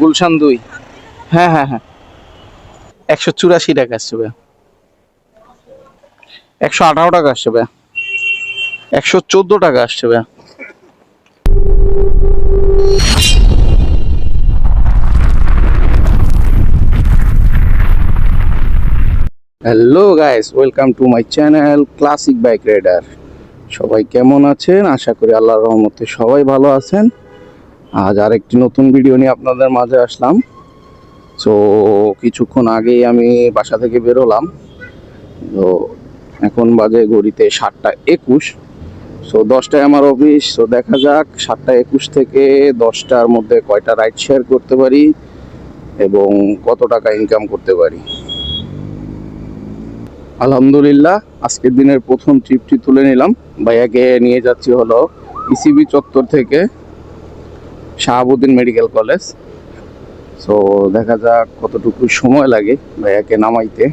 গুলশান দুই। হ্যাঁ হ্যাঁ হ্যাঁ। একশো চুরাশি টাকা আসছে ভাইয়া। একশো আঠারো টাকা আসছে ভাইয়া। একশো চোদ্দ টাকা আসছে ভাইয়া। Hello guys welcome to my channel classic bike rider সবাই কেমন আছেন? আশা করি আল্লাহর রহমতে সবাই ভালো আছেন। আজ আরেকটি নতুন ভিডিও নিয়ে আপনাদের মাঝে আসলাম। তো কিছুক্ষণ আগেই আমি বাসা থেকে বেরোলাম। তো, এখন বাজে ঘড়িতে সাতটা একুশ। সো দশটায় আমার অফিস তো দেখা যাক, সাতটা একুশ থেকে দশটার মধ্যে কয়টা রাইড শেয়ার করতে পারি এবং কত টাকা ইনকাম করতে পারি। আলহামদুলিল্লাহ, আজকের দিনের প্রথম ট্রিপটি তুলে নিলাম। ভাইয়াকে নিয়ে যাচ্ছি হলো ইসিবি চত্বর থেকে। Shahabuddin medical college. সো দেখা যাক কতটুকু সময় লাগে ভাইয়াকে নামাইতে।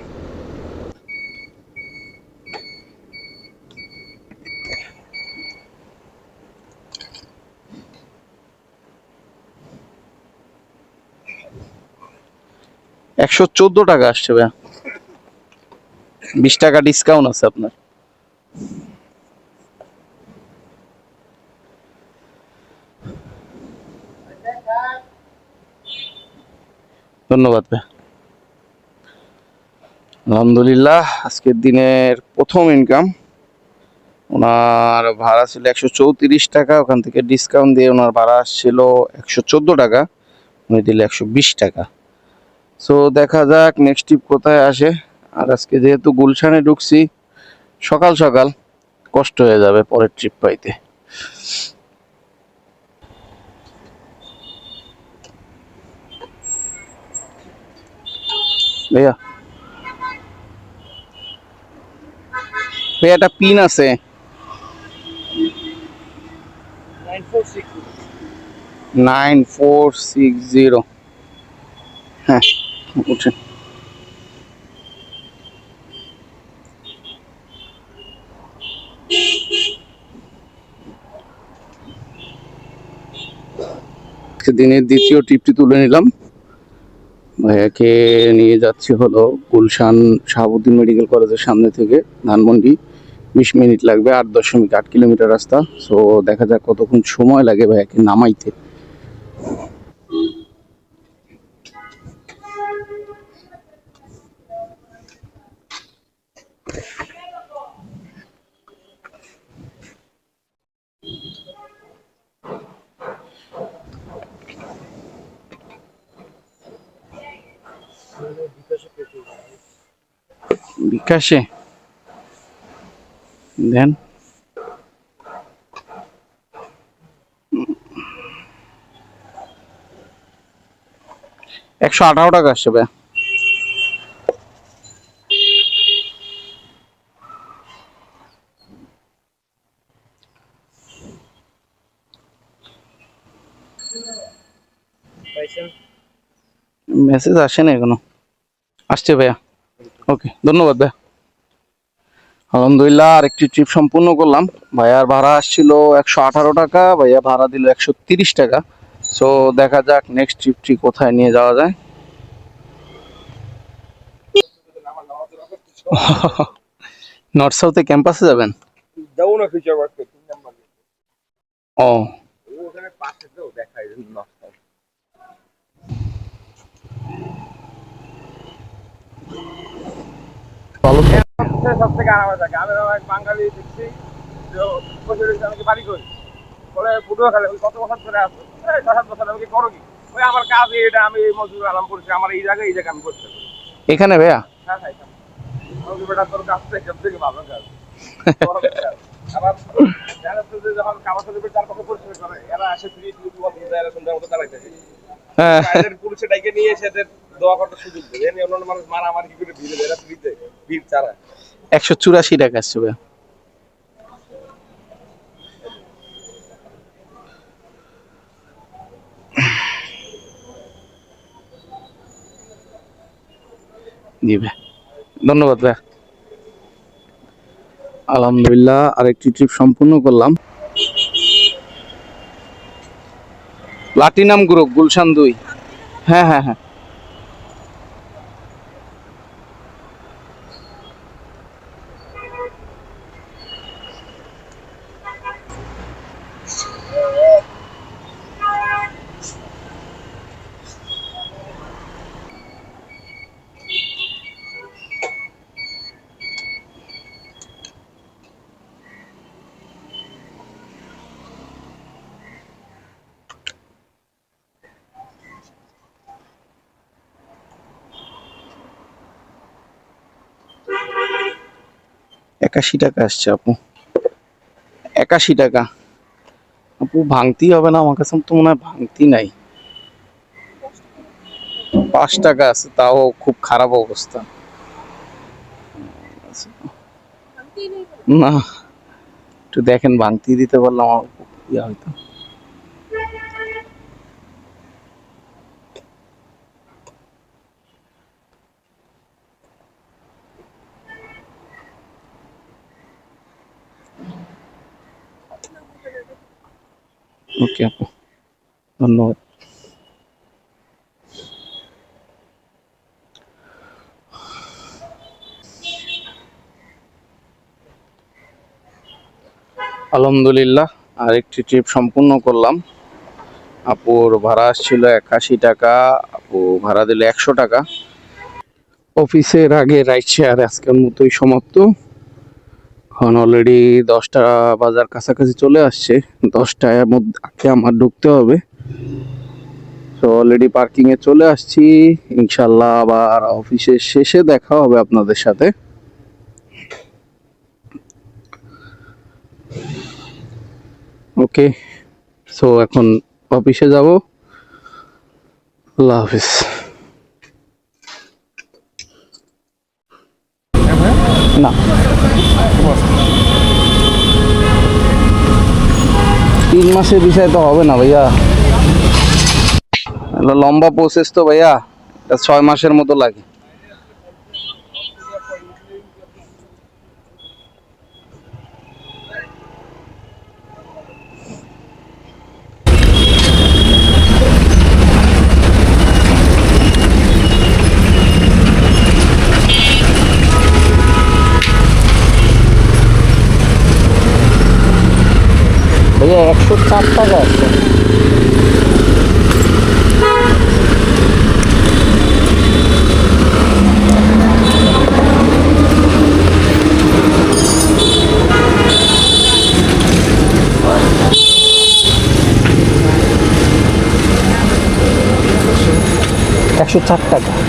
একশো চোদ্দ টাকা আসছে ভাইয়া। বিশ টাকা ডিসকাউন্ট আছে আপনার। ধন্যবাদ আলহামদুলিল্লাহ, আজকের দিনের প্রথম ইনকাম ওনার ভাড়া ছিল একশো চৌত্রিশ টাকা, ওখান থেকে ডিসকাউন্ট দিয়ে ওনার ভাড়া ছিল একশো চোদ্দ টাকা উনি দিলে একশো বিশ টাকা। সো দেখা যাক নেক্সট ট্রিপ কোথায় আসে। আর আজকে যেহেতু গুলশানে ঢুকছি, সকাল সকাল কষ্ট হয়ে যাবে পরের ট্রিপ পাইতে। ভাইয়া। একটা পিন আছে। নাইন ফোর সিক্স হ্যাঁ দিনের দ্বিতীয় ট্রিপটি তুলে নিলাম। ভাইয়াকে নিয়ে যাচ্ছি হলো গুলশান শাহাবুদ্দিন মেডিকেল কলেজের সামনে থেকে ধানমন্ডি। বিশ মিনিট লাগবে, আট দশমিক আট কিলোমিটার রাস্তা। সো দেখা যাক কতক্ষণ সময় লাগে ভাইয়াকে নামাইতে। বিকাশে। দেন। একশো আঠারো টাকা আসছে ভাই। মেসেজ আসে না এখনও। আসছে ভাইয়া। ওকে ধন্যবাদ ভাইয়া। আলহামদুলিল্লাহ আরেকটি ট্রিপ সম্পূর্ণ করলাম। ভাইয়ার ভাড়া আসছিল একশো আঠারো টাকা ভাইয়া ভাড়া দিল একশো তিরিশ টাকা। সো দেখা যাক নেক্সট ট্রিপটি কোথায় নিয়ে যাওয়া যায়। নর্থ সাউথে ক্যাম্পাসে যাবেন? যাব না ও। ওখানে পাশে তো দেখাই নষ্ট ভালো সব থেকে আরামে থাকে। আমি এক বাঙালি দেখছি যে আমাকে বাড়ি করি? বলে ফুটবল খেলে? কত বছর ধরে আসো দশ সাত বছর আমাকে করো কি? ওই আমার কাজ এটা আমি মজুর আরাম করছি আমার এই জায়গায় এই জায়গায় আমি করতে এখানে ভাইয়া? হ্যাঁ হ্যাঁ আমাকে বেটা তোর কাজ থেকে সব থেকে ভালো কাজ। আবার যারা তো যখন কামার সাথে চার পাশে পরিশ্রম করে এরা আসে ফ্রি এরা সুন্দর মতো থাকে। হ্যাঁ। পুলিশে ডাইকে নিয়ে এসে দোয়া করার সুযোগ দেয়। অন্যান্য মানুষ মারামারি করে ভিড়ে এরা ফ্রিতে একশো চুরাশি টাকা আসছে ভাইয়া। জি ভাই ধন্যবাদ ভাই আলহামদুলিল্লাহ আরেকটি ট্রিপ সম্পূর্ণ করলাম। প্লাটিনাম গ্রুপ গুলশান দুই। হ্যাঁ হ্যাঁ হ্যাঁ। একাশি টাকা আসছে আপু। একাশি টাকা। আপু ভাঙতি হবে না, আমার কাছে তো মনে হয় ভাঙতি নাই। পাঁচ টাকা আছে, তাও খুব খারাপ অবস্থা। না, একটু দেখেন, ভাঙতি দিতে পারলাম আমার ইয়া হয়তো ওকে আপু ধন্যবাদ আলহামদুলিল্লাহ আরেকটি ট্রিপ সম্পূর্ণ করলাম। আপুর ভাড়া আসছিল একাশি টাকা, আপু ভাড়া দিল একশো টাকা। অফিসের আগে রাইড শেয়ার আজকের মতোই সমাপ্ত। এখন অলরেডি দশটা বাজার কাছাকাছি চলে আসছে। দশটায় মধ্যে আমার ঢুকতে হবে। তো অলরেডি পার্কিংয়ে চলে আসছি। ইনশাল্লাহ আবার অফিসের শেষে দেখা হবে আপনাদের সাথে। ওকে সো এখন অফিসে যাব। আল্লাহ হাফিজ। না। তিন মাসের বিষয় তো হবে না ভাইয়া। লম্বা প্রসেস তো ভাইয়া ছয় মাসের মতো লাগে। একশো চার টাকা আছে একশো চার টাকা